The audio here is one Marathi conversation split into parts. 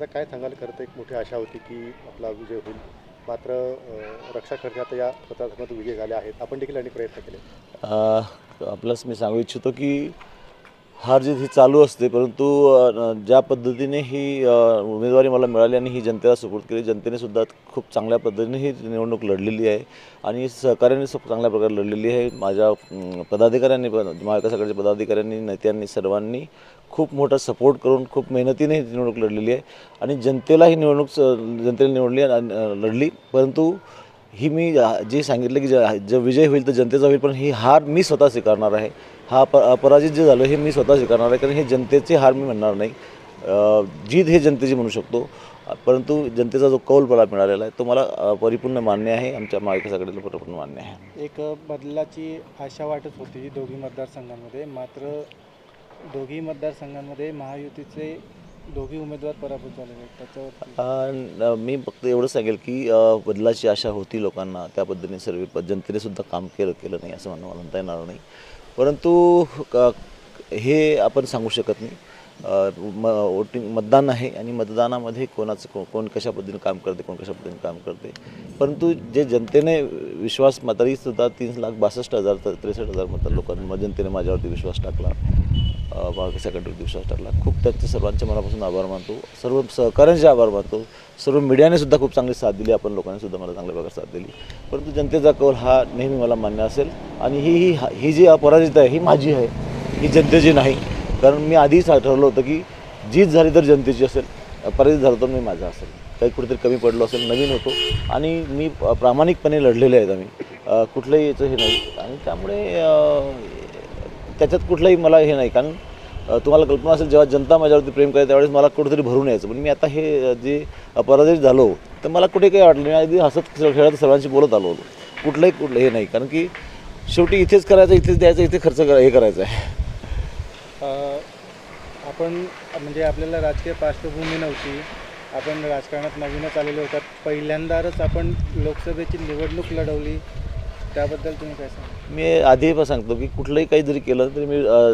आता काय सांगाल? खरं तर एक मोठी आशा होती की आपला विजय होईल. मात्र रक्षा खडसे आता या मतदारसंघात विजय झाले आहेत. आपण देखील अनेक प्रयत्न केले. आपलंच मी सांगू इच्छितो की हार जीत ही चालू असते परंतु ज्या पद्धतीने ही उमेदवारी मला मिळाली आणि ही जनतेला सुपूर्द केली जनतेने सुद्धा खूप चांगल्या पद्धतीने ही निवडणूक लढलेली आहे आणि सहकार्याने खूप चांगल्या प्रकारे लढलेली आहे. माझ्या पदाधिकाऱ्यांनी पण महाविकास आघाडीच्या पदाधिकाऱ्यांनी नेत्यांनी सर्वांनी खूप मोठा सपोर्ट करून खूप मेहनतीने ही निवडणूक लढलेली आहे आणि जनतेला ही निवडणूक स- जनतेने निवडली लढली. परंतु ही मी जे सांगितलं की जे विजय होईल तर जनतेचा होईल पण ही हार मी स्वतः स्वीकारणार आहे. हा प पराजित जे झालं हे मी स्वतः स्वीकारणार आहे कारण हे जनतेची हार मी म्हणणार नाही. जीत हे जनतेची म्हणू शकतो परंतु जनतेचा जो कौल मला मिळालेला आहे तो मला परिपूर्ण मान्य आहे. आमच्या महाविकास परिपूर्ण मान्य आहे. एक बदलाची आशा वाटत होती दोघी मतदारसंघांमध्ये मात्र दोघी मतदारसंघांमध्ये महायुतीचे दोघी उमेदवार पराभूत झालेले त्याच्यावर मी फक्त एवढं सांगेल की बदलाची आशा होती लोकांना त्या पद्धतीने सर्व प- जनतेने सुद्धा काम केलं केलं नाही असं म्हणणं म्हणता येणार नाही. परंतु क- हे आपण सांगू शकत नाही. म वोटिंग मतदान आहे आणि मतदानामध्ये कोणाचं को कोण कशा पद्धतीने काम करते कोण कशा पद्धतीने काम करते. परंतु जे जनतेने विश्वास तरीसुद्धा तीन लाख बासष्ट हजार तर त्रेसष्ट हजार मत लोकांनी जनतेने माझ्यावरती विश्वास टाकला. सेकंड दिवसा ठरला. खूप त्यांचे सर्वांचे मनापासून आभार मानतो. सर्व सहकाऱ्यांचे आभार मानतो. सर्व मीडियाने सुद्धा खूप चांगली साथ दिली. आपण लोकांनी सुद्धा मला चांगल्या प्रकारे साथ दिली. परंतु जनतेचा कौल हा नेहमी मला मान्य असेल. आणि ही ही ही जी अपराजित आहे ही माझी आहे ही जनतेची नाही. कारण मी आधीच ठरवलं होतं की जीत झाली तर जनतेची असेल अपराजित झालं तर मी माझा असेल. काही कुठेतरी कमी पडलो असेल नवीन होतो. आणि मी प्रामाणिकपणे लढलेले आहेत आम्ही. कुठलंही याचं हे नाही. आणि त्यामुळे त्याच्यात कुठलंही मला हे नाही. कारण तुम्हाला कल्पना असेल जेव्हा जनता माझ्यावरती प्रेम करे त्यावेळेस मला कुठेतरी भरून यायचं. पण मी आता हे जे अपराजित झालो तर मला कुठे काही वाटलं नाही. मी अगदी हसत खेळत सर्वांशी बोलत आलो होतो. कुठलंही कुठलं हे नाही. कारण की शेवटी इथेच करायचं इथेच द्यायचं इथे खर्च करा हे करायचं आहे. आपण म्हणजे आपल्याला राजकीय पार्श्वभूमी नव्हती. आपण राजकारणात नवीनच आलेले होतात. पहिल्यांदाच आपण लोकसभेची निवडणूक लढवली. त्याबद्दल तुम्ही काय सांगा मी आधी पण सांगतो की कुठलंही काही जरी केलं तरी मी अ,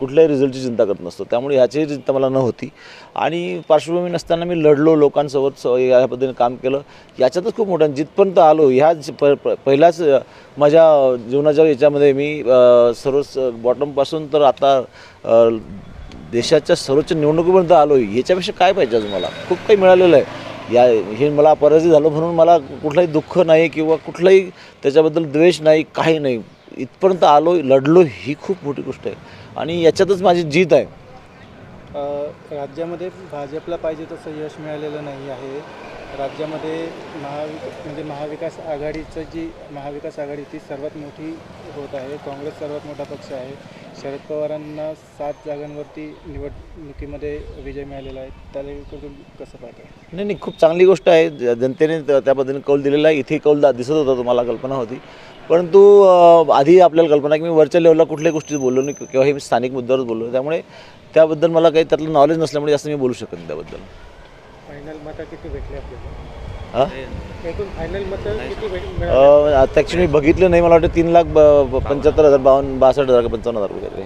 कुठल्याही रिझल्टची चिंता करत नसतो. त्यामुळे ह्याचीही चिंता मला नव्हती. आणि पार्श्वभूमी नसताना मी लढलो लोकांसोबत स- या पद्धतीने काम केलं. याच्यातच खूप मोठं जिथपर्यंत आलो ह्या ज- प प- पहिल्याच अ, माझ्या जीवनाच्या याच्यामध्ये मी अ, सर्व बॉटमपासून तर आता अ, देशाच्या सर्वोच्च निवडणुकीपर्यंत आलो याच्यापेक्षा काय पाहिजे अजून मला? खूप काही मिळालेलं आहे. या हे मला पराजित झालो म्हणून मला कुठलंही दुःख नाही किंवा कुठलंही त्याच्याबद्दल द्वेष नाही काही नाही. इथपर्यंत आलो लढलो ही खूप मोठी गोष्ट आहे. आणि याच्यातच माझी जीत आहे. राज्यामध्ये भाजपला पाहिजे तसं यश मिळालेलं नाही आहे. राज्यामध्ये महावि म्हणजे महाविकास आघाडीचं जी महाविकास आघाडी ती सर्वात मोठी होत आहे. काँग्रेस सर्वात मोठा पक्ष आहे. शरद पवारांना सात जागांवरती निवडणुकीमध्ये विजय मिळालेला आहे. त्याकडून कसं पाहता नाही नाही खूप चांगली गोष्ट आहे. जनतेने त्या त्या पद्धतीने कौल दिलेला आहे. इथे कौल दिसत होता तुम्हाला कल्पना होती. परंतु आधी आपल्याला कल्पना आहे की मी वरच्या लेवलला कुठल्याही गोष्टी बोललो नाही किंवा हे मी स्थानिक मुद्द्यावरच बोललो. त्यामुळे त्याबद्दल मला काही त्यातलं नॉलेज नसल्यामुळे जास्त मी बोलू शकत नाही त्याबद्दल. फायनल मतं किती भेटले आपल्याला? हां? आता ॲक्च्युली मी बघितलं नाही मला वाटतं तीन लाख पंच्याहत्तर हजार बावन्न बासष्ट हजार पंचावन्न हजार वगैरे